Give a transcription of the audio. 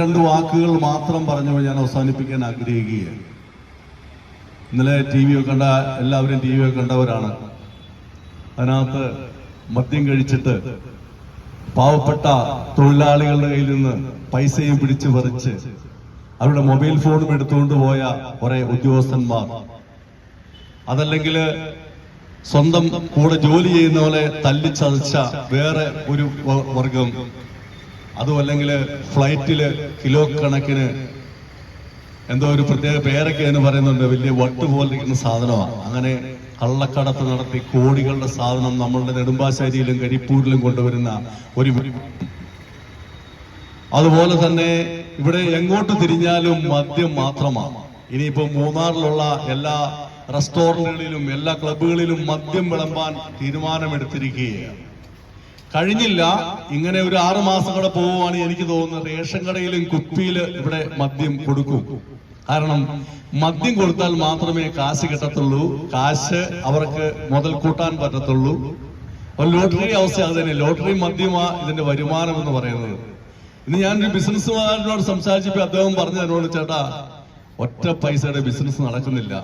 രണ്ട് വാക്കുകൾ മാത്രം പറഞ്ഞു ഞാൻ അവസാനിപ്പിക്കാൻ ആഗ്രഹിക്കുകയാണ്. ഇന്നലെ ടി വി കണ്ട എല്ലാവരും ടി വി കണ്ടവരാണ്. അതിനകത്ത് മദ്യം കഴിച്ചിട്ട് പാവപ്പെട്ട തൊഴിലാളികളുടെ കയ്യിൽ നിന്ന് പൈസയും പിടിച്ചു പറിച്ച് അവരുടെ മൊബൈൽ ഫോണും എടുത്തുകൊണ്ട് പോയ കുറെ ഉദ്യോഗസ്ഥന്മാർ. അതല്ലെങ്കിൽ സ്വന്തം കൂടെ ജോലി ചെയ്യുന്ന പോലെ തല്ലിച്ചതച്ച വേറെ ഒരു വർഗം. അതും അല്ലെങ്കിൽ ഫ്ലൈറ്റിൽ കിലോ കണക്കിന് എന്തോ ഒരു പ്രത്യേക പേരൊക്കെ എന്ന് പറയുന്നുണ്ട്. വലിയ വട്ട് പോലെ ഇരിക്കുന്ന സാധനമാണ് അങ്ങനെ കള്ളക്കടത്ത് നടത്തി കോടികളുടെ സാധനം നമ്മളുടെ നെടുമ്പാശ്ശേരിയിലും കരിപ്പൂരിലും കൊണ്ടുവരുന്ന ഒരു അതുപോലെ തന്നെ ഇവിടെ എങ്ങോട്ട് തിരിഞ്ഞാലും മദ്യം മാത്രമാണ് ഇനിയിപ്പോ മൂന്നാറിലുള്ള എല്ലാ റെസ്റ്റോറന്റുകളിലും എല്ലാ ക്ലബുകളിലും മദ്യം വിളമ്പാൻ തീരുമാനമെടുത്തിരിക്കുകയാണ്. കഴിഞ്ഞില്ല. ഇങ്ങനെ ഒരു ആറു മാസം കൂടെ പോവുകയാണ് എനിക്ക് തോന്നുന്നത് റേഷൻ കടയിലും കുപ്പിയിൽ ഇവിടെ മദ്യം കൊടുക്കും. കാരണം മദ്യം കൊടുത്താൽ മാത്രമേ കാശ് കിട്ടത്തുള്ളൂ. കാശ് അവർക്ക് മുതൽ കൂട്ടാൻ പറ്റത്തുള്ളൂ. ഒരു ലോട്ടറി അവസ്ഥ അത് തന്നെ. ലോട്ടറി മദ്യമാ ഇതിന്റെ വരുമാനം എന്ന് പറയുന്നത്. ഇന്ന് ഞാനൊരു ബിസിനസ്സുകാരനോട് സംസാരിച്ചപ്പോ അദ്ദേഹം പറഞ്ഞു എന്നോട് ചേട്ടാ ഒറ്റ പൈസയുടെ ബിസിനസ് നടക്കുന്നില്ല.